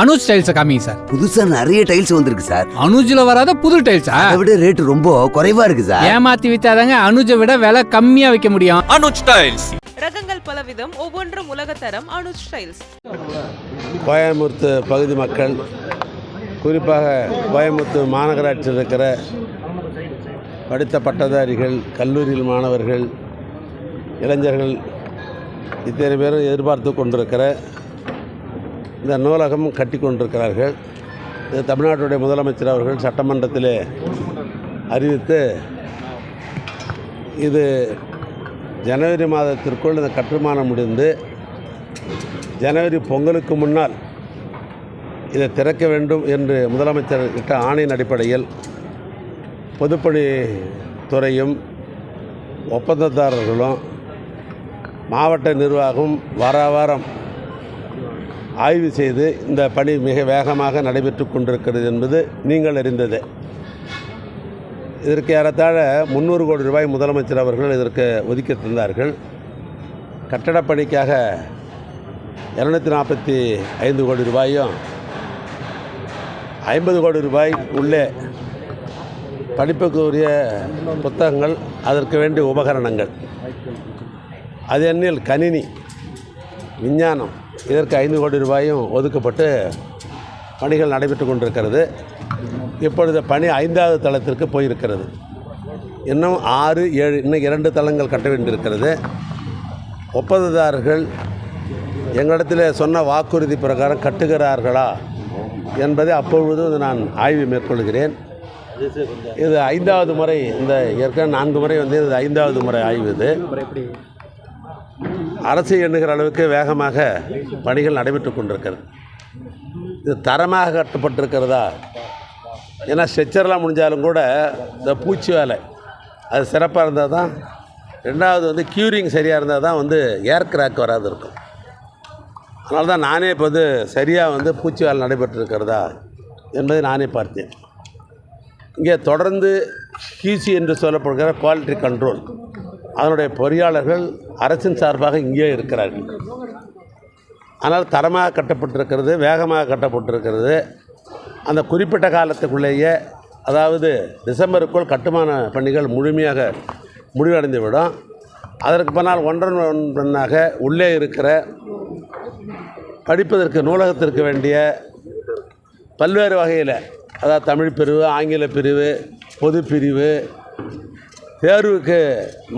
அனுஜ் டைல்ஸை காமிங்க சார். புதுசா நிறைய டைல்ஸ் வந்திருக்கு சார். அனுஜ்ல வராத புது டைல்ஸா அதை விட ரேட் ரொம்ப குறைவா இருக்கு சார். ஏமாத்தி வித்தாதாங்க அனுஜை விட விலை கம்மியா வைக்க முடியும். அனுஜ் டைல்ஸ் ரகங்கள் பலவிதம் ஒவ்வொன்றும் உலகத்தரம் அனுஜ் ஸ்டைல்ஸ் கோயம்புத்தூர் பகுதி மக்கள் குறிப்பாக கோயம்புத்தூர் மாநகராட்சியில் இருக்கிற படித்த பட்டதாரிகள் கல்லூரியில் மாணவர்கள் இளைஞர்கள் இத்தனை பேரும் எதிர்பார்த்து கொண்டிருக்கிற இந்த நூலகம் கட்டி கொண்டிருக்கிறார்கள். இது தமிழ்நாட்டுடைய முதலமைச்சர் அவர்கள் சட்டமன்றத்திலே அறிவித்து இது ஜனவரி மாதத்திற்குள் இந்த கட்டுமானம் முடிந்து ஜனவரி பொங்கலுக்கு முன்னால் இதை திறக்க வேண்டும் என்று முதலமைச்சர் இட்ட ஆணையின் அடிப்படையில் பொதுப்பணி துறையும் ஒப்பந்ததாரர்களும் மாவட்ட நிர்வாகம் வார வாரம் ஆய்வு செய்து இந்த பணி மிக வேகமாக நடைபெற்று கொண்டிருக்கிறது என்பது நீங்கள் அறிந்தது. இதற்கு ஏறத்தாழ முந்நூறு கோடி ரூபாய் முதலமைச்சர் அவர்கள் இதற்கு ஒதுக்கி தந்தார்கள் கட்டடப்பணிக்காக இரநூத்தி நாற்பத்தி ஐந்து கோடி ரூபாயும் ஐம்பது கோடி ரூபாய் உள்ளே படிப்புக்குரிய புத்தகங்கள் அதற்கு வேண்டிய உபகரணங்கள். அது எண்ணில் கணினி விஞ்ஞானம் இதற்கு ஐந்து கோடி ரூபாயும் ஒதுக்கப்பட்டு பணிகள் நடைபெற்று கொண்டிருக்கிறது. இப்பொழுது பணி ஐந்தாவது தளத்திற்கு போயிருக்கிறது. இன்னும் ஆறு ஏழு இன்னும் இரண்டு தளங்கள் கட்ட வேண்டியிருக்கிறது. ஒப்பந்ததாரர்கள் எங்களிடத்தில் சொன்ன வாக்குறுதி பிரகாரம் கட்டுகிறார்களா என்பதை அப்பொழுது நான் ஆய்வு மேற்கொள்கிறேன். இது ஐந்தாவது முறை இந்த ஏற்கனவே நான்கு முறை வந்து இது ஐந்தாவது முறை ஆய்வு இது. அரசு எண்ணுகிற அளவுக்கு வேகமாக பணிகள் நடைபெற்று கொண்டிருக்கிறது. இது தரமாக கட்டப்பட்டிருக்கிறதா? ஏன்னா ஸ்ட்ரெச்சர்லாம் முடிஞ்சாலும் கூட இந்த பூச்சி வேலை அது சிறப்பாக இருந்தால் தான் ரெண்டாவது வந்து க்யூரிங் சரியாக இருந்தால் தான் வந்து ஏர் கிராக் வராது இருக்கும். அதனால தான் நானே இப்போ வந்து சரியாக வந்து பூச்சி வேலை நடைபெற்றிருக்கிறதா என்பதை நானே பார்த்தேன். இங்கே தொடர்ந்து கியூசி என்று சொல்லப்படுகிற குவாலிட்டி கண்ட்ரோல் அதனுடைய பொறியாளர்கள் அரசின் சார்பாக இங்கே இருக்கிறார்கள். ஆனால் தரமாக கட்டப்பட்டிருக்கிறது வேகமாக கட்டப்பட்டிருக்கிறது. அந்த குறிப்பிட்ட காலத்துக்குள்ளேயே அதாவது டிசம்பருக்குள் கட்டுமான பணிகள் முழுமையாக முடிவடைந்துவிடும். அதற்கு பின்னால் ஒன்றன் ஒன்றனாக உள்ளே இருக்கிற படிப்பதற்கு நூலகத்திற்கு வேண்டிய பல்வேறு வகையில் அதாவது தமிழ் பிரிவு ஆங்கில பிரிவு பொது பிரிவு தேர்வுக்கு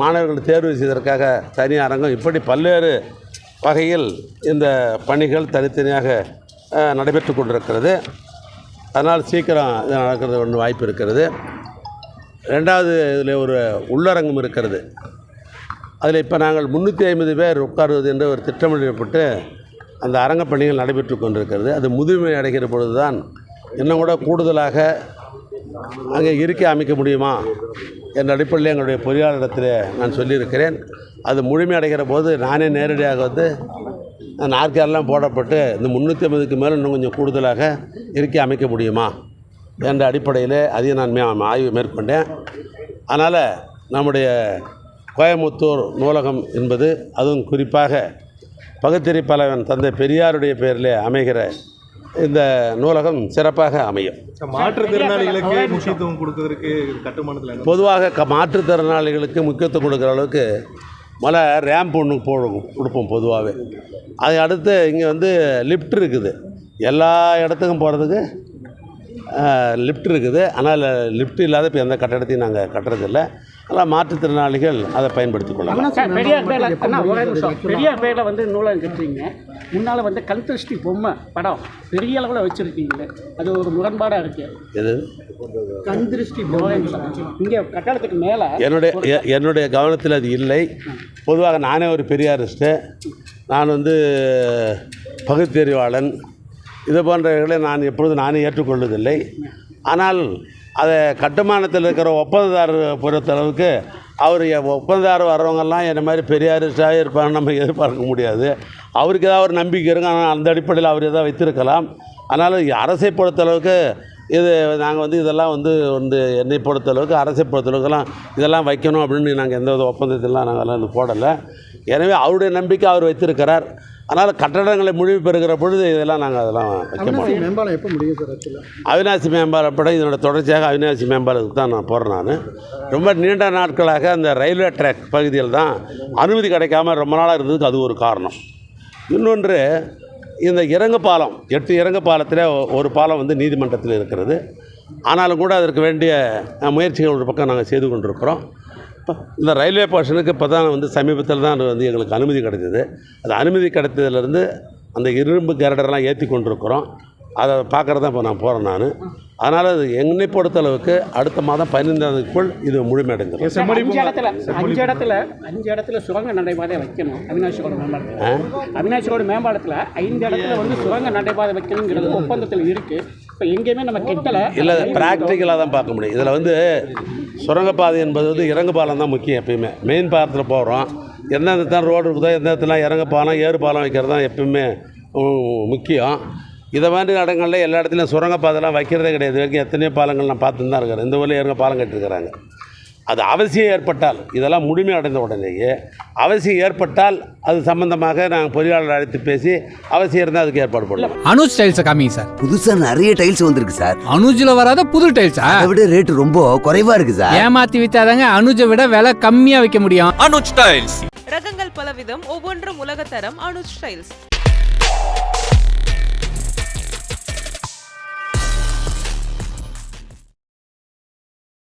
மாணவர்கள் தேர்வு செய்வதற்காக தனி அரங்கம். இப்படி பல்வேறு வகையில் இந்த பணிகள் தனித்தனியாக நடைபெற்று கொண்டிருக்கிறது. அதனால் சீக்கிரம் இது நடக்கிறது ஒன்று வாய்ப்பு இருக்கிறது. ரெண்டாவது இதில் ஒரு உள்ளரங்கம் இருக்கிறது. அதில் இப்போ நாங்கள் முந்நூற்றி ஐம்பது பேர் உட்காருவது என்று ஒரு திட்டமிடப்பட்டு அந்த அரங்கப் பணிகள் நடைபெற்று கொண்டிருக்கிறது. அது முதுமை அடைகிற பொழுது தான் இன்னும் கூட கூடுதலாக அங்கே இருக்கை அமைக்க முடியுமா? என்ற அடிப்படையில் எங்களுடைய பொறியாளரிடத்தில் நான் சொல்லியிருக்கிறேன். அது முழுமையடைகிற போது நானே நேரடியாக வந்து நாற்காரெல்லாம் போடப்பட்டு இந்த முந்நூற்றி ஐம்பதுக்கு மேலே இன்னும் கொஞ்சம் கூடுதலாக இருக்கை அமைக்க முடியுமா? என்ற அடிப்படையில் அதையும் நான் மே- ஆய்வு மேற்கொண்டேன். அதனால் நம்முடைய கோயமுத்தூர் நூலகம் என்பது அதுவும் குறிப்பாக பகுத்தறிப்பாளவன் தந்தை பெரியாருடைய பெயரில் அமைகிற இந்த நூலகம் சிறப்பாக அமையும். மாற்றுத்திறனாளிகளுக்கு முக்கியத்துவம் கொடுக்கறதுக்கு கட்டுமானத்தில் பொதுவாக க மாற்றுத்திறனாளிகளுக்கு முக்கியத்துவம் கொடுக்குற அளவுக்கு முதல்ல ரேம்ப் ஒன்று போடுவோம் கொடுப்போம் பொதுவாகவே அதை அடுத்து இங்கே வந்து லிஃப்ட் இருக்குது. எல்லா இடத்துக்கும் போகிறதுக்கு லிஃப்ட் இருக்குது. ஆனால் லிஃப்ட் இல்லாத இப்போ எந்த கட்டடத்தையும் நாங்கள் கட்டுறதில்ல. அதனால் மாற்றுத்திறனாளிகள் அதை பயன்படுத்திக் கொள்ளலாம். பெரியார் பேரில் அண்ணா ஒரே நிமிஷம். பெரியார் பேரில் வந்து நூலகம் கட்டுறீங்க முன்னால் வந்து கல் திருஷ்டி பொம்மை படம். பெரிய அளவில் வச்சுருக்கீங்களே. அது ஒரு முரண்பாடாக இருக்கு. எது? கண் திருஷ்டி பொம்மை. இங்கே கட்டடத்துக்கு மேலே என்னுடைய என்னுடைய கவனத்தில் அது இல்லை. பொதுவாக நானே ஒரு பெரியாரிஸ்ட்டு. நான் வந்து பகுத்தறிவாளன். இது போன்றவைகளை நான் எப்பொழுதும் நானே ஏற்றுக்கொள்வதில்லை. ஆனால் அதை கட்டுமானத்தில் இருக்கிற ஒப்பந்ததாரர் பொறுத்தளவுக்கு அவர் எ- ஒப்பந்ததாரர் வர்றவங்கெல்லாம் என்ன மாதிரி பெரியாரிஸ்டாக இருப்பாங்க நம்ம எதிர்பார்க்க முடியாது. அவருக்கு ஏதாவது ஒரு நம்பிக்கை இருக்கும் ஆனால் அந்த அடிப்படையில் அவர் ஏதாவது வைத்திருக்கலாம். அதனால் அரசை பொறுத்தளவுக்கு இது நாங்கள் வந்து இதெல்லாம் வந்து வந்து என்னை பொறுத்தளவுக்கு அரசை பொறுத்தளவுக்குலாம் இதெல்லாம் வைக்கணும் அப்படின்னு நாங்கள் எந்த வித ஒப்பந்தத்திலாம் நாங்கள் எல்லாம் போடலை. எனவே அவருடைய நம்பிக்கை அவர் வைத்திருக்கிறார். அதனால் கட்டடங்களை முழுமை பெறுகிற பொழுது இதெல்லாம் நாங்கள் அதெல்லாம் வைக்க மாட்டோம். அவினாசி மேம்பாலம் படம் இதனோட தொடர்ச்சியாக அவினாசி மேம்பாலத்துக்கு தான் நான் போகிறேன் நான். ரொம்ப நீண்ட நாட்களாக அந்த ரயில்வே ட்ராக் பகுதியில் தான் அனுமதி கிடைக்காம ரொம்ப நாளாக இருந்ததுக்கு அது ஒரு காரணம். இன்னொன்று இந்த இறங்கு பாலம் எட்டு இறங்கு பாலத்தில் ஒரு பாலம் வந்து நீதிமன்றத்தில் இருக்கிறது. ஆனாலும் கூட அதற்கு வேண்டிய முயற்சிகள் ஒரு பக்கம் நாங்கள் செய்து கொண்டிருக்கிறோம். இப்போ இந்த ரயில்வே ஸ்டேஷனுக்கு இப்போ தான் வந்து சமீபத்தில் தான் அது வந்து எங்களுக்கு அனுமதி கிடைத்தது. அது அனுமதி கிடைத்ததுலேருந்து அந்த இரும்பு கேரடரெலாம் ஏற்றி கொண்டிருக்கிறோம். அதை பார்க்குறது தான் இப்போ நான் போகிறேன் நான். அதனால் அது என்னை பொறுத்தளவுக்கு அடுத்த மாதம் பதினைந்தாவதுக்குள் இது முழுமையடைந்துடும் செம்மொழி அஞ்சு இடத்துல அஞ்சு இடத்துல அஞ்சு இடத்துல சுரங்க நடைபாதை வைக்கணும். அவினாசி ரோடு மேம்பாலத்தில். அவினாசி ரோடு மேம்பாலத்தில் ஐந்து இடத்துல வந்து சுரங்க நடைபாதை வைக்கணுங்கிறது ஒப்பந்தத்தில் இருக்கு. இப்போ எங்கேயுமே நம்ம கிட்டல. இல்லை ப்ராக்டிக்கலாக தான் பார்க்க முடியும். இதில் வந்து சுரங்கப்பாதை என்பது வந்து இறங்கு பாலம் தான் முக்கியம் எப்பயுமே. மெயின் பாலத்தில் போகிறோம் எந்தெந்த தான் ரோடு இருக்குதோ எந்த இடத்துல இறங்க பாலம் ஏறு பாலம் வைக்கிறது தான் எப்பயுமே முக்கியம். இதை மாதிரி இடங்களில் எல்லா இடத்துலையும் சுரங்கப்பாதைலாம் வைக்கிறதே கிடையாது. வரைக்கும் எத்தனையோ பாலங்கள் நான் பார்த்துன்னு தான் இருக்கிறேன். இந்த ஊரில் இறங்க பாலம் கட்டிருக்கிறாங்க அது அவசியம் ஏற்பட்டால் இதெல்லாம் முழுமை அடைந்த உடனேயே அவசியம் ஏற்பட்டால் அது சம்பந்தமாக நாங்கள் பொறியாளர் அழைத்து பேசி அவசியம் இருந்தால் அதுக்கு ஏற்பாடு பண்ணுவோம். அனுஜ் டைல்ஸை காமிங்க சார் புதுசா நிறைய டைல்ஸ் வந்திருக்கு சார் அனுஜ்ல வராத புது டைல்ஸா அதை விட ரேட் ரொம்ப குறைவா இருக்கு சார் ஏமாத்தி வித்தாதாங்க அனுஜை விட விலை கம்மியா வைக்க முடியும். அனுஜ் டைல்ஸ். ரகங்கள் பலவிதம் ஒவ்வொன்றும் உலகத்தரம் அனுஜ் ஸ்டைல்ஸ்